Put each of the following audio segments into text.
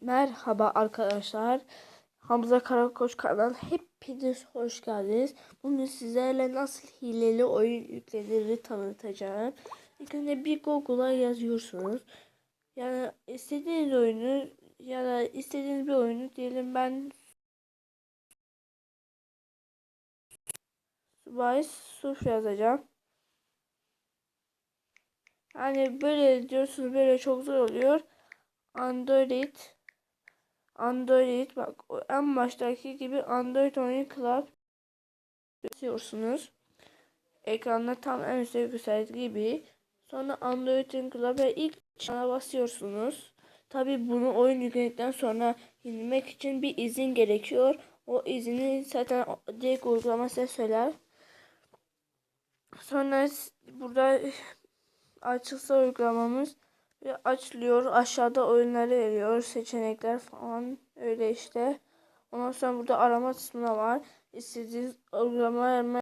Merhaba arkadaşlar. Hamza Karakoç kanal hepiniz hoş geldiniz. Bugün sizlerle nasıl hileli oyun yüklenir tanıtacağım. İlk önce bir Google'a yazıyorsunuz. Yani istediğiniz oyunu ya da istediğiniz bir oyunu diyelim ben Vice Surf yazacağım. Yani böyle diyorsunuz böyle çok zor oluyor. Android Android bak en baştaki gibi Android oyun Club basıyorsunuz. Ekranda tam en üstte gösterdiği gibi. Sonra Android oyun Club'a ilk çana basıyorsunuz. Tabi bunu oyun yükledikten sonra indirmek için bir izin gerekiyor. O izini zaten direkt uygulama size söyler. Sonra burada açılsa uygulamamız ve açılıyor. Aşağıda oyunları veriyor. Seçenekler falan öyle işte. Ondan sonra burada arama kısmına var. İstediğiniz uygulama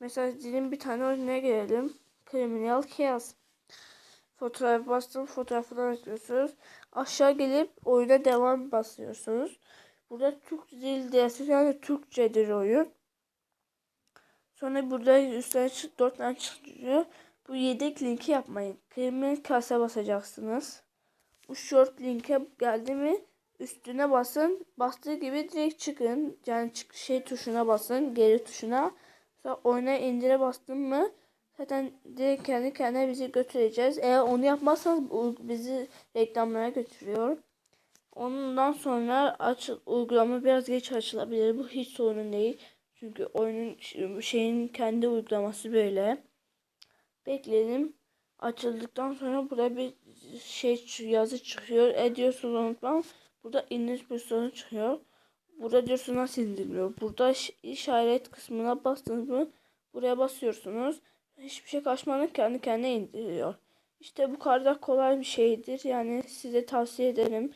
Mesela dilim bir tane oyuna gelelim. Criminal Chaos. Fotoğraf bastım. Fotoğrafından açıyorsunuz. Aşağı gelip oyuna devam basıyorsunuz. Burada Türk dil dersi yani Türkçedir oyun. Sonra burada çık, dört tane çıkıyor. Bu yedek linki yapmayın. Kriminal kase basacaksınız. Bu short linke geldi mi üstüne basın. Bastığı gibi direkt çıkın. Yani çık şey tuşuna basın. Geri tuşuna. Sonra oyuna indire bastın mı zaten direkt kendi kendine bizi götüreceğiz. Eğer onu yapmazsanız bizi reklamlara götürüyor. Ondan sonra aç, uygulama biraz geç açılabilir. Bu hiç sorun değil. Çünkü oyunun şeyin kendi uygulaması böyle. Bekleyelim. Açıldıktan sonra burada bir şey yazı çıkıyor. Ediyorsunuz unutmam. Burada indir bir sorun çıkıyor. Burada diyorsunuz nasıl indiriliyor. Burada işaret kısmına bastınız mı buraya basıyorsunuz. Hiçbir şey kaçmadan kendi kendine indiriyor. İşte bu kadar kolay bir şeydir. Yani size tavsiye ederim.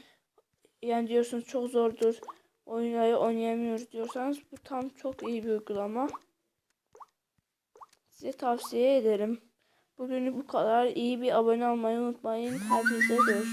Yani diyorsunuz çok zordur. Oyunları oynayamıyoruz diyorsanız bu tam çok iyi bir uygulama. Size tavsiye ederim. Bugün bu kadar. iyi bir abone olmayı unutmayın. Herkese görüşürüz.